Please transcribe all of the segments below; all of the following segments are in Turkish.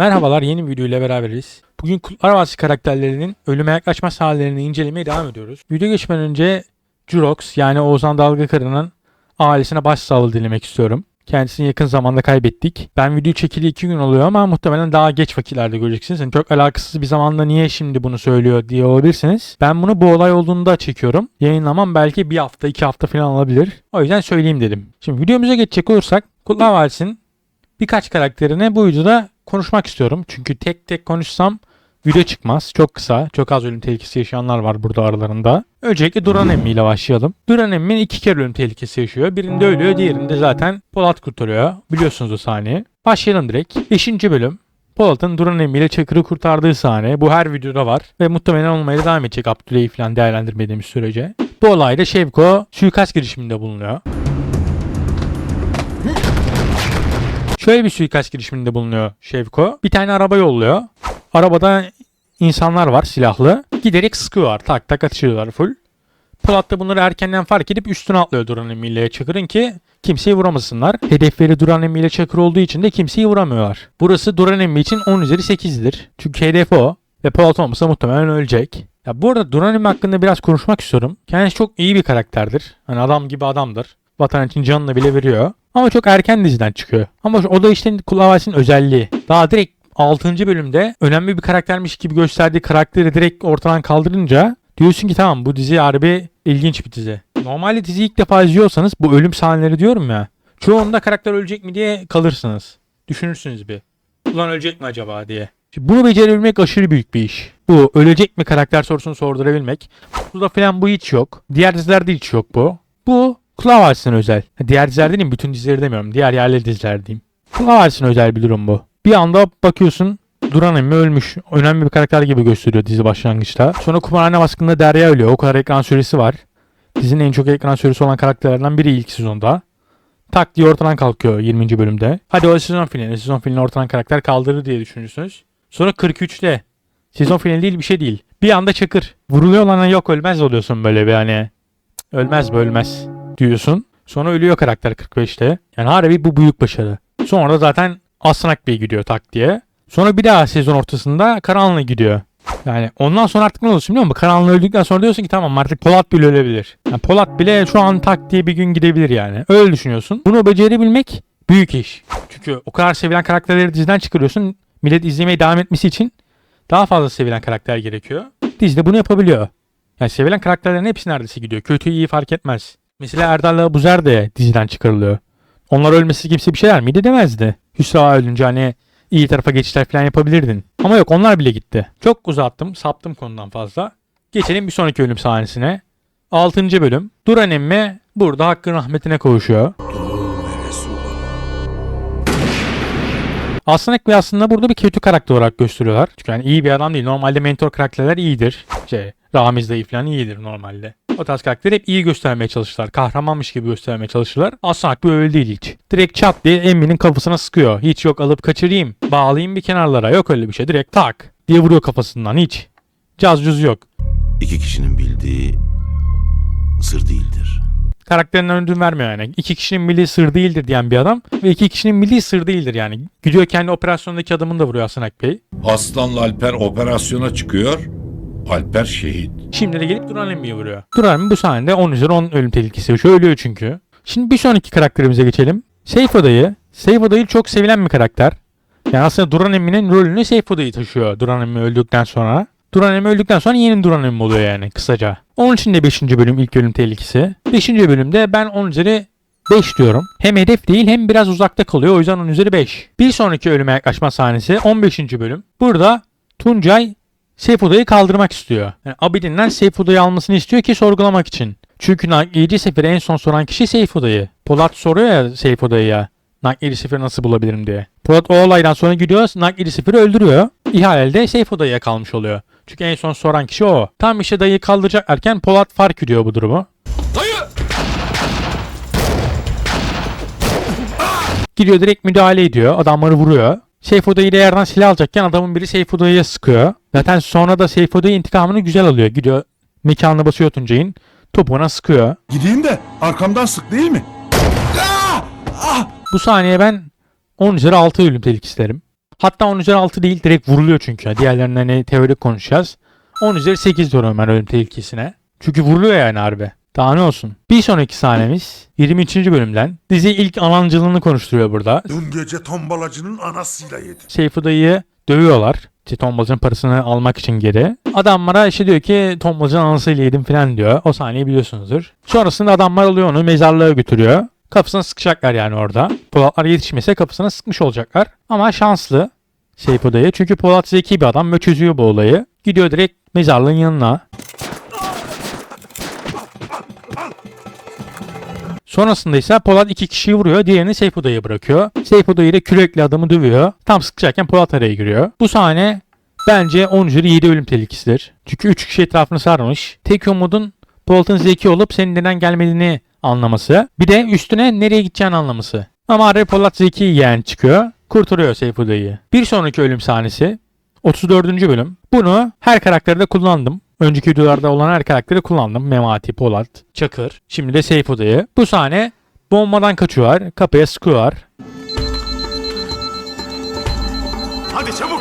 Merhabalar yeni bir video ile beraberiz. Bugün Kurtlar Vadisi karakterlerinin ölüme yaklaşma sahnelerini incelemeye devam ediyoruz. Video geçmeden önce Jurox yani Oğuzhan Dalgakarı'nın ailesine başsağlığı dilemek istiyorum. Kendisini yakın zamanda kaybettik. Ben video çekili 2 gün oluyor ama muhtemelen daha geç vakitlerde göreceksiniz. Yani çok alakasız bir zamanda niye şimdi bunu söylüyor diye olabilirsiniz. Ben bunu bu olay olduğunda çekiyorum. Yayınlamam belki bir hafta 2 hafta falan alabilir. O yüzden söyleyeyim dedim. Şimdi videomuza geçecek olursak Kurtlar Vadisi'nin birkaç karakterine bu videoda konuşmak istiyorum. Çünkü tek tek konuşsam video çıkmaz. Çok kısa. Çok az ölüm tehlikesi yaşayanlar var burada aralarında. Öncelikle Duran Emmi ile başlayalım. Duran Emmi iki kere ölüm tehlikesi yaşıyor. Birinde ölüyor, diğerinde zaten Polat kurtarıyor. Biliyorsunuz o sahneyi. Başlayalım direkt. 5. bölüm. Polat'ın Duran Emmi ile Çakır'ı kurtardığı sahne. Bu her videoda var. Ve muhtemelen olmaya devam edecek Abdüley'i falan değerlendirmediğimiz sürece. Bu olayda Şevko suikast girişiminde bulunuyor. Şöyle bir suikast girişiminde bulunuyor Şevko. Bir tane araba yolluyor. Arabada insanlar var silahlı. Giderek sıkıyorlar. Tak tak atışıyorlar full. Polat da bunları erkenden fark edip üstüne atlıyor Duran Emmi Çakır'ın ki kimseyi vuramasınlar. Hedefleri Duran Emmi Çakır olduğu için de kimseyi vuramıyorlar. Burası Duran Emmi için 10 üzeri 8'dir. Çünkü hedef o. Ve Polat olmasa muhtemelen ölecek. Ya bu arada Duran Emmi hakkında biraz konuşmak istiyorum. Kendisi çok iyi bir karakterdir. Hani adam gibi adamdır. Vatan için canını bile veriyor. Ama çok erken diziden çıkıyor. Ama o da işte Kulavasi'nin özelliği. Daha direkt 6. bölümde önemli bir karaktermiş gibi gösterdiği karakteri direkt ortadan kaldırınca diyorsun ki tamam bu dizi harbi ilginç bir dizi. Normalde diziyi ilk defa izliyorsanız bu ölüm sahneleri diyorum ya. Çoğunda karakter ölecek mi diye kalırsınız. Düşünürsünüz bir. Ulan ölecek mi acaba diye. Şimdi bunu becerebilmek aşırı büyük bir iş. Bu ölecek mi karakter sorusunu sordurabilmek. Burada falan bu hiç yok. Diğer dizilerde hiç yok bu. Bu Kulağı Vadisi'ne özel. Diğer diziler değil bütün dizileri demiyorum. Diğer yerli diziler diyeyim. Kulağı Vadisi'ne özel bir durum bu. Bir anda bakıyorsun Duran emmi ölmüş. Önemli bir karakter gibi gösteriyor dizi başlangıçta. Sonra kumarhane baskında Derya ölüyor. O kadar ekran süresi var. Dizinin en çok ekran süresi olan karakterlerden biri ilk sezonda. Tak diye ortadan kalkıyor 20. bölümde. Hadi o sezon finali. Sezon finali ortadan karakter kaldırır diye düşünürsünüz. Sonra 43'te. Sezon finali değil bir şey değil. Bir anda çakır. Vuruluyor lan yok ölmez oluyorsun böyle bir hani. Ölmez mi ölmez diyorsun. Sonra ölüyor karakter 45'te. Yani harbi bu büyük başarı. Sonra da zaten Aslan Bey gidiyor tak diye. Sonra bir daha sezon ortasında Karanlı gidiyor. Yani ondan sonra artık ne oluyorsun biliyor musun? Karanlı öldükten sonra diyorsun ki tamam artık Polat bile ölebilir. Yani Polat bile şu an tak diye bir gün gidebilir yani. Öyle düşünüyorsun. Bunu becerebilmek büyük iş. Çünkü o kadar sevilen karakterleri diziden çıkarıyorsun. Millet izlemeye devam etmesi için daha fazla sevilen karakter gerekiyor. Dizide bunu yapabiliyor. Yani sevilen karakterlerin hepsi neredeyse gidiyor. Kötü iyi fark etmez. Mesela Erdal'la Abuzer de diziden çıkarılıyor. Onlar ölmesi kimse bir şeyler miydi demezdi. Hüsra ölünce hani iyi tarafa geçişler falan yapabilirdin. Ama yok onlar bile gitti. Çok uzattım, saptım konudan fazla. Geçelim bir sonraki ölüm sahnesine. 6. bölüm. Duran emmi burada hakkın rahmetine kavuşuyor. Aslan Ekbey aslında burada bir kötü karakter olarak gösteriyorlar. Çünkü yani iyi bir adam değil. Normalde mentor karakterler iyidir. Şey, Ramiz dayı falan iyidir normalde. O tarz karakteri hep iyi göstermeye çalışırlar. Kahramanmış gibi göstermeye çalışırlar. Aslan Akbey öyle değil hiç. Direkt çat diye Emmi'nin kafasına sıkıyor. Hiç yok alıp kaçırayım. Bağlayayım bir kenarlara. Yok öyle bir şey. Direkt tak diye vuruyor kafasından hiç. Caz cüz yok. İki kişinin bildiği sır değildir. Karakterinden ödün vermiyor yani. İki kişinin milli sır değildir diyen bir adam ve iki kişinin milli sır değildir yani. Gidiyor kendi operasyondaki adamını da vuruyor Aslan Akbey. Aslan'la Alper operasyona çıkıyor. Alper şehit. Şimdi de gelip Duran Emmi'yi vuruyor. Duran Emmi bu sahnede 10 üzeri 10 ölüm tehlikesi yaşıyor. Ölüyor çünkü. Şimdi bir sonraki karakterimize geçelim. Seyfo dayı. Seyfo dayı çok sevilen bir karakter. Yani aslında Duran Emmi'nin rolünü Seyfo dayı taşıyor Duran Emmi öldükten sonra. Duran Emmi öldükten sonra yeni Duran Emmi oluyor yani kısaca. Onun için de 5. bölüm ilk ölüm tehlikesi. 5. bölümde ben 10 üzeri 5 diyorum. Hem hedef değil hem biraz uzakta kalıyor. O yüzden 10 üzeri 5. Bir sonraki ölüme yaklaşma sahnesi 15. bölüm. Burada Tuncay Seyfuda'yı kaldırmak istiyor. Yani Abidin'den Seyfuda'yı almasını istiyor ki sorgulamak için. Çünkü Nakliyeci Sefir'e en son soran kişi Seyfuda'yı. Polat soruyor ya Seyfuda'yı ya. Nakliyeci Sefir'i nasıl bulabilirim diye. Polat o olaydan sonra gidiyor Nakliyeci Sefir'i öldürüyor. İhalede Seyfuda'ya kalmış oluyor. Çünkü en son soran kişi o. Tam işte dayıyı kaldıracaklarken Polat fark ediyor bu durumu. Gidiyor direkt müdahale ediyor. Adamları vuruyor. Seyfuda'yı da yerden silah alacakken adamın biri Seyfuda'ya sıkıyor. Zaten sonra da Seyfuda'yı intikamını güzel alıyor. Gidiyor mekanına basıyor Tuncay'ın. Topuğuna sıkıyor. Gideyim de arkamdan sık değil mi? Bu sahneye ben 10 üzeri 6 ölüm tehlikesi derim. Hatta 10 üzeri 6 değil direkt vuruluyor çünkü. Diğerlerinden hani teorik konuşacağız. 10 üzeri 8 diyorum ben ölüm tehlikesine. Çünkü vuruluyor yani harbi. Daha ne olsun. Bir sonraki sahnemiz 23. bölümden dizi ilk anancılığını konuşturuyor burada. Dün gece tombalacının anasıyla yedim. Seyfu dayıyı dövüyorlar. İşte tombalacının parasını almak için geri. Adamlara işte diyor ki tombalacının anasıyla yedim falan diyor. O sahneyi biliyorsunuzdur. Sonrasında adamlar alıyor onu mezarlığa götürüyor. Kafasına sıkacaklar yani orada. Polatlar yetişmese kafasına sıkmış olacaklar. Ama şanslı Seyfu dayı. Çünkü Polat zeki bir adam ve çözüyor bu olayı. Gidiyor direkt mezarlığın yanına. Sonrasında ise Polat iki kişiyi vuruyor. Diğerini Seyfu dayı bırakıyor. Seyfu dayı da kürekle adamı dövüyor. Tam sıkacakken Polat araya giriyor. Bu sahne bence 10 üzeri 7 ölüm tehlikesidir. Çünkü 3 kişi etrafını sarmış. Tek umudun Polat'ın zeki olup senin neden gelmediğini anlaması. Bir de üstüne nereye gideceğini anlaması. Ama araya Polat zeki yeğen çıkıyor. Kurtarıyor Seyfu dayıyı. Bir sonraki ölüm sahnesi 34. bölüm. Bunu her karakterde kullandım. Önceki videolarda olan her karakteri kullandım. Memati, Polat, Çakır. Şimdi de Seyfo dayı. Bu sahne bombadan kaçıyorlar. Kapıya sıkıyorlar. Hadi çabuk.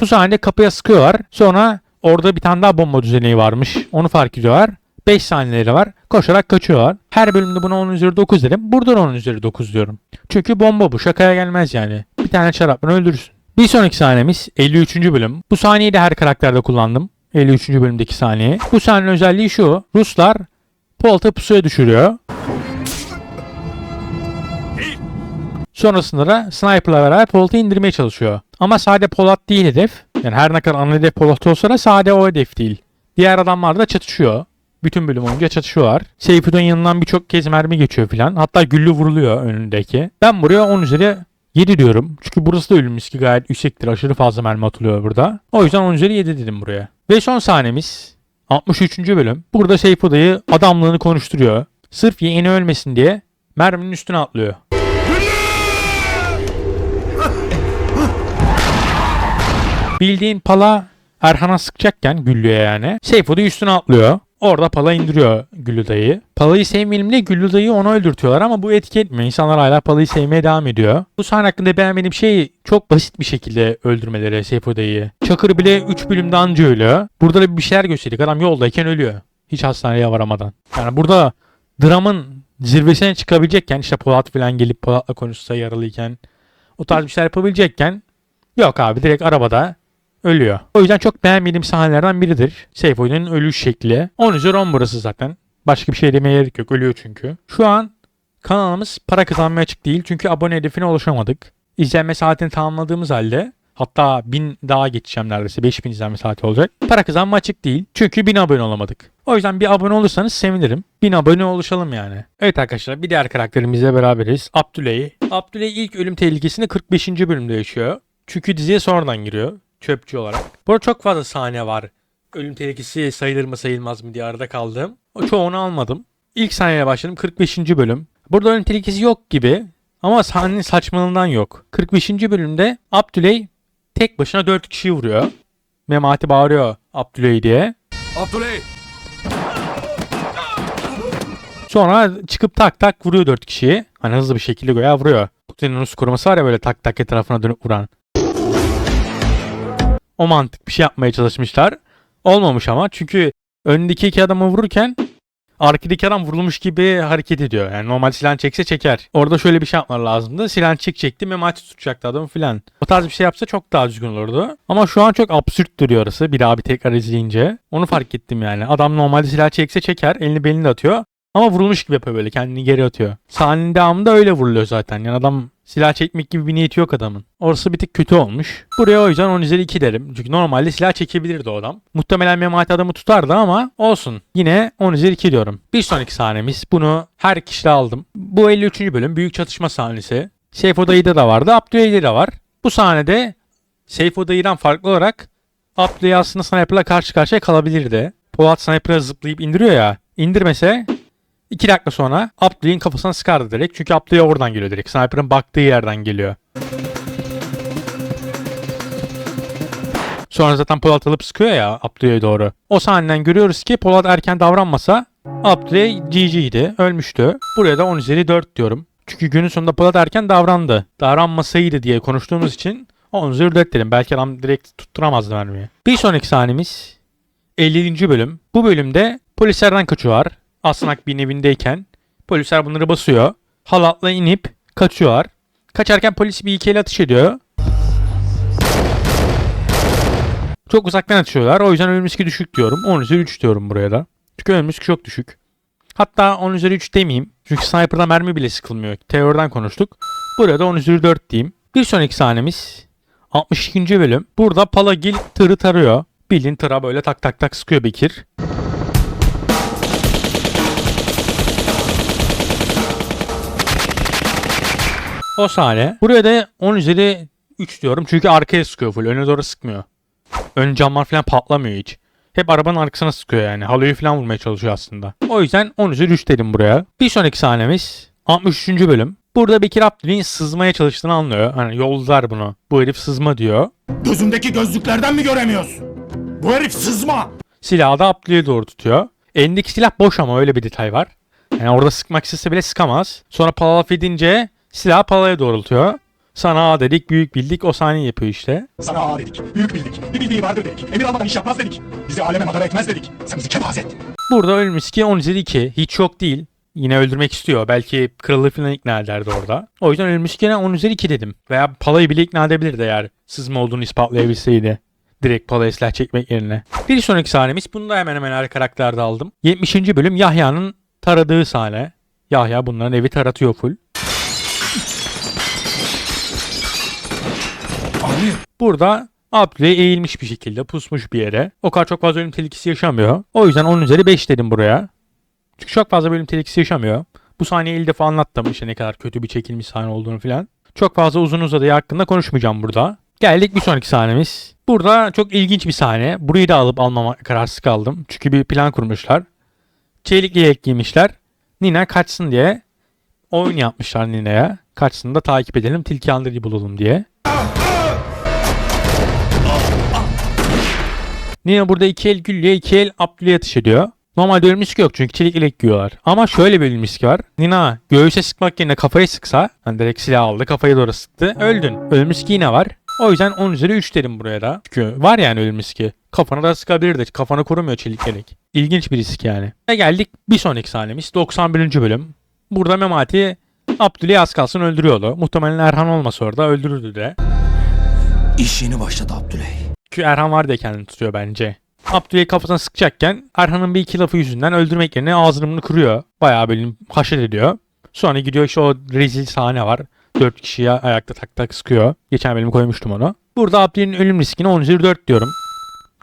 Bu sahnede kapıya sıkıyorlar. Sonra orada bir tane daha bomba düzeneği varmış. Onu fark ediyorlar. 5 saniyeleri var. Koşarak kaçıyorlar. Her bölümde buna 10 üzeri 9 derim. Burada da 10 üzeri 9 diyorum. Çünkü bomba bu. Şakaya gelmez yani. Bir tane çarapla öldürürsün. Bir sonraki sahnemiz 53. bölüm. Bu sahneyi de her karakterde kullandım. 53. bölümdeki sahneyi. Bu sahnenin özelliği şu. Ruslar Polat'ı pusuya düşürüyor. Sonrasında da sniper'la beraber Polat'ı indirmeye çalışıyor. Ama sade Polat değil hedef. Yani her ne kadar ana hedef Polat olsa da sade o hedef değil. Diğer adamlar da çatışıyor. Bütün bölüm boyunca çatışıyorlar. Seyfu'nun yanından birçok kez mermi geçiyor filan. Hatta güllü vuruluyor önündeki. Ben buraya 10 üzeri 7 diyorum. Çünkü burası da ölüm riski gayet yüksektir. Aşırı fazla mermi atılıyor burada. O yüzden 10 üzeri 7 dedim buraya. Ve son sahnemiz 63. bölüm. Burada Seyfu dayı adamlığını konuşturuyor. Sırf yeğeni ölmesin diye merminin üstüne atlıyor. Bildiğin pala Erhan'a sıkacakken Güllü'ye yani. Seyfo da üstüne atlıyor. Orada pala indiriyor Güllü dayı. Palayı sevmeyelim diye Güllü dayı onu öldürtüyorlar ama bu etki etmiyor. İnsanlar hala palayı sevmeye devam ediyor. Bu sahne hakkında beğenmediğim şey çok basit bir şekilde öldürmeleri Seyfo dayıyı. Çakır bile 3 bölümde anca ölüyor. Burada da bir şeyler gösterdik. Adam yoldayken ölüyor. Hiç hastaneye varamadan. Yani burada dramın zirvesine çıkabilecekken işte Polat falan gelip Polat'la konuşsa yaralıyken o tarz bir şeyler yapabilecekken yok abi direkt arabada ölüyor. O yüzden çok beğenmediğim sahnelerden biridir. Seyfo'nun ölüş şekli. 10 üzeri 10 burası zaten. Başka bir şey demeye gerek yok. Ölüyor çünkü. Şu an kanalımız para kazanmaya açık değil. Çünkü abone hedefine ulaşamadık. İzlenme saatini tamamladığımız halde hatta 1000 daha geçeceğim neredeyse. 5000 izlenme saati olacak. Para kazanma açık değil. Çünkü 1000 abone olamadık. O yüzden bir abone olursanız sevinirim. 1000 abone oluşalım yani. Evet arkadaşlar bir diğer karakterimizle beraberiz. Abdüley. Abdüley ilk ölüm tehlikesini 45. bölümde yaşıyor. Çünkü diziye sonradan giriyor çöpçü olarak. Burada çok fazla sahne var. Ölüm tehlikesi sayılır mı sayılmaz mı diye arada kaldım. O çoğunu almadım. İlk sahneye başladım 45. bölüm. Burada ölüm tehlikesi yok gibi ama sahnenin saçmalığından yok. 45. bölümde Abdüley tek başına 4 kişiyi vuruyor. Memati bağırıyor Abdüley diye. Abdüley. Sonra çıkıp tak tak vuruyor 4 kişiyi. Hani hızlı bir şekilde göğe vuruyor. Putin'in Rus koruması var ya böyle tak tak etrafına dönüp vuran. O mantık bir şey yapmaya çalışmışlar. Olmamış ama çünkü öndeki iki adamı vururken arkadaki adam vurulmuş gibi hareket ediyor. Yani normal silah çekse çeker. Orada şöyle bir şey yapmaları lazımdı. Silah çekecekti Memati tutacaktı adamı filan. O tarz bir şey yapsa çok daha düzgün olurdu. Ama şu an çok absürt duruyor orası. Bir bir tekrar izleyince. Onu fark ettim yani. Adam normalde silah çekse çeker. Elini belini atıyor. Ama vurulmuş gibi yapıyor böyle kendini geri atıyor. Sahnenin devamında öyle vuruluyor zaten. Yani adam silah çekmek gibi bir niyeti yok adamın. Orası bir tık kötü olmuş. Buraya o yüzden 10 üzeri 2 derim. Çünkü normalde silah çekebilirdi o adam. Muhtemelen Memati adamı tutardı ama olsun. Yine 10 üzeri 2 diyorum. Bir sonraki sahnemiz. Bunu her kişide aldım. Bu 53. bölüm büyük çatışma sahnesi. Seyfo Dayı'da da vardı. Abdüley'de de var. Bu sahnede Seyfo Dayı'dan farklı olarak Abdüley aslında sniper'la karşı karşıya kalabilirdi. Polat sniper'a zıplayıp indiriyor ya. İndirmese 2 dakika sonra Abdüley'in kafasına sıkardı direkt. Çünkü Abdüley oradan geliyor direkt. Sniper'ın baktığı yerden geliyor. Sonra zaten Polat alıp sıkıyor ya Abdüley'e doğru. O sahneden görüyoruz ki Polat erken davranmasa Abdüley GG'ydi. Ölmüştü. Buraya da 10 üzeri 4 diyorum. Çünkü günün sonunda Polat erken davrandı. Davranmasaydı diye konuştuğumuz için 10 üzeri 4 dedim. Belki adam direkt tutturamazdı vermeyi. Bir sonraki sahnemiz 50. bölüm. Bu bölümde polislerden kaçıyorlar. Asnak bir evindeyken polisler bunları basıyor. Halatla inip kaçıyorlar. Kaçarken polis bir iki el atış ediyor. Çok uzaktan atışıyorlar. O yüzden ölüm riski düşük diyorum. 10 üzeri 3 diyorum buraya da. Çünkü ölüm riski çok düşük. Hatta 10 üzeri 3 demeyeyim. Çünkü sniper'da mermi bile sıkılmıyor. Teoriden konuştuk. Buraya da 10 üzeri 4 diyeyim. Bir sonraki sahnemiz 62. bölüm. Burada Palagil tırı tarıyor. Bildiğin tıra böyle tak tak tak sıkıyor Bekir. O sahne. Buraya da 10 üzeri 3 diyorum. Çünkü arkaya sıkıyor full. Öne doğru sıkmıyor. Ön camlar falan patlamıyor hiç. Hep arabanın arkasına sıkıyor yani. Halıyı falan vurmaya çalışıyor aslında. O yüzden 10 üzeri 3 dedim buraya. Bir sonraki sahnemiz 63. bölüm. Burada Bekir Abdül'ün sızmaya çalıştığını anlıyor. Hani yollar bunu. Bu herif sızma diyor. Gözündeki gözlüklerden mi göremiyorsun? Bu herif sızma. Silahı da Abdül'e doğru tutuyor. Elindeki silah boş ama öyle bir detay var. Yani orada sıkmak istese bile sıkamaz. Sonra pala laf edince silahı palaya doğrultuyor. Sana A dedik, büyük bildik, o sahneyi yapıyor işte. Sana ağa dedik, büyük bildik, bir bildiği vardır dedik, emir almadan iş yapmaz dedik, bizi aleme madara etmez dedik, sen bizi kebaz et. Burada ölmüş ki 10 üzeri 2. Hiç yok değil. Yine öldürmek istiyor. Belki kralı falan ikna ederdi orada. O yüzden ölmüş gene 10 üzeri 2 dedim. Veya Pala'yı bile ikna edebilirdi eğer sızma olduğunu ispatlayabilseydi. Direkt Pala'ya silah çekmek yerine. Bir sonraki sahnemiz. Bunu da hemen hemen her karakterde aldım. 70. bölüm Yahya'nın taradığı sahne. Yahya bunların evi taratıyor full. Burada Abdüley eğilmiş bir şekilde pusmuş bir yere. O kadar çok fazla ölüm tehlikesi yaşamıyor. O yüzden 10 üzeri 5 dedim buraya. Çünkü çok fazla bölüm tehlikesi yaşamıyor. Bu sahneyi ilk defa anlattım işte ne kadar kötü bir çekilmiş sahne olduğunu filan. Çok fazla uzun uzadıya hakkında konuşmayacağım burada. Geldik bir sonraki sahnemiz. Burada çok ilginç bir sahne. Burayı da alıp almama kararsız kaldım. Çünkü bir plan kurmuşlar. Çelikli yelek giymişler. Nina kaçsın diye oyun yapmışlar Nina'ya. Kaçsın da takip edelim tilki andırıyı bulalım diye. Nina burada iki el Güllü'ye iki el Abdül'e atış ediyor. Normalde ölüm riski yok çünkü çelik yelek giyiyorlar. Ama şöyle bir ölüm riski var. Nina göğüse sıkmak yerine kafayı sıksa, hani direkt silah aldı kafaya doğru sıktı. Öldün. Ölüm riski yine var. O yüzden 10 üzeri 3 dedim buraya da. Çünkü var yani ölüm riski. Kafana da sıkabilirdi. Kafanı korumuyor çelik yelek. İlginç bir risk yani. Ve geldik bir sonraki sahnemiz. 91. bölüm. Burada Memati Abdül'ü az kalsın öldürüyordu. Muhtemelen Erhan olmasa orada öldürürdü de. İş yeni başladı Abdüley. Çünkü Erhan var diye kendini tutuyor bence. Abdüley kafasına sıkacakken Erhan'ın bir iki lafı yüzünden öldürmek yerine ağzını bunu kırıyor. Bayağı böyle haşet ediyor. Sonra gidiyor işte o rezil sahne var. Dört kişiye ayakta tak tak sıkıyor. Geçen bölüm koymuştum onu. Burada Abdüley'in ölüm riskini 10 üzeri 4 diyorum.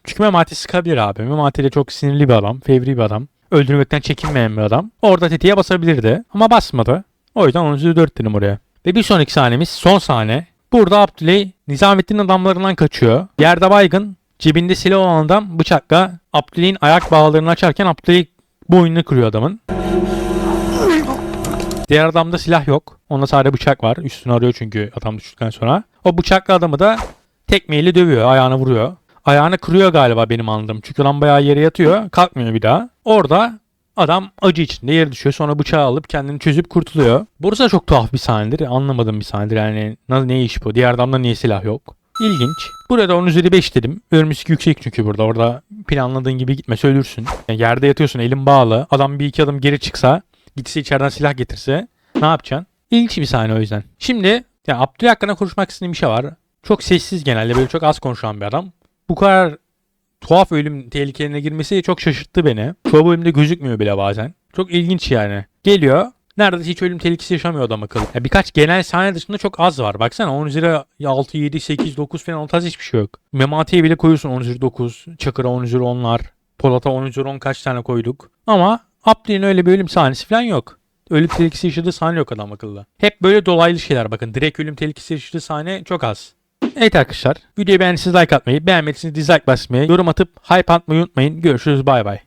Çünkü Memati sıkabilir abi. Memati de çok sinirli bir adam. Fevri bir adam. Öldürmekten çekinmeyen bir adam. Orada tetiğe basabilirdi. Ama basmadı. O yüzden 10 üzeri 4 dedim oraya. Ve bir sonraki sahnemiz son sahne. Burada Abdüley Nizamettin'in adamlarından kaçıyor. Yerde baygın. Cebinde silah olan adam bıçakla Abdüley'in ayak bağlarını açarken Abdüley boynunu kırıyor adamın. Diğer adamda silah yok. Onda sadece bıçak var. Üstünü arıyor çünkü adam düştükten sonra. O bıçaklı adamı da tekmeyle dövüyor. Ayağını vuruyor. Ayağını kırıyor galiba benim anladığım. Çünkü adam bayağı yere yatıyor. Kalkmıyor bir daha. Orada adam acı içinde yere düşüyor. Sonra bıçağı alıp kendini çözüp kurtuluyor. Burası da çok tuhaf bir sahnedir. Anlamadığım bir sahnedir. Yani ne iş bu? Diğer adamda niye silah yok? İlginç. Burada 10 üzeri 5 dedim. Ölüm riski yüksek çünkü burada. Orada planladığın gibi gitmese ölürsün. Yani yerde yatıyorsun elin bağlı. Adam bir iki adım geri çıksa gitse içeriden silah getirse ne yapacaksın? İlginç bir sahne o yüzden. Şimdi ya Abdülay hakkında konuşmak istediğim bir şey var. Çok sessiz genelde böyle çok az konuşan bir adam. Bu kadar tuhaf ölüm tehlikelerine girmesi çok şaşırttı beni. Çoğu bölümde gözükmüyor bile bazen. Çok ilginç yani. Geliyor. Neredeyse hiç ölüm tehlikesi yaşamıyor adam akıllı. Ya birkaç genel sahne dışında çok az var. Baksana 10 üzeri 6, 7, 8, 9 falan tarz hiçbir şey yok. Memati'ye bile koyuyorsun 10 üzeri 9. Çakır'a 10 üzeri 10'lar. Polat'a 10 üzeri 10 kaç tane koyduk. Ama Abdül'ün öyle bir ölüm sahnesi falan yok. Ölüm tehlikesi yaşadığı sahne yok adam akıllı. Hep böyle dolaylı şeyler bakın. Direkt ölüm tehlikesi yaşadığı sahne çok az. Evet arkadaşlar. Videoyu beğendiyseniz like atmayı, beğenmediyseniz dislike basmayı, yorum atıp hype atmayı unutmayın. Görüşürüz bay bay.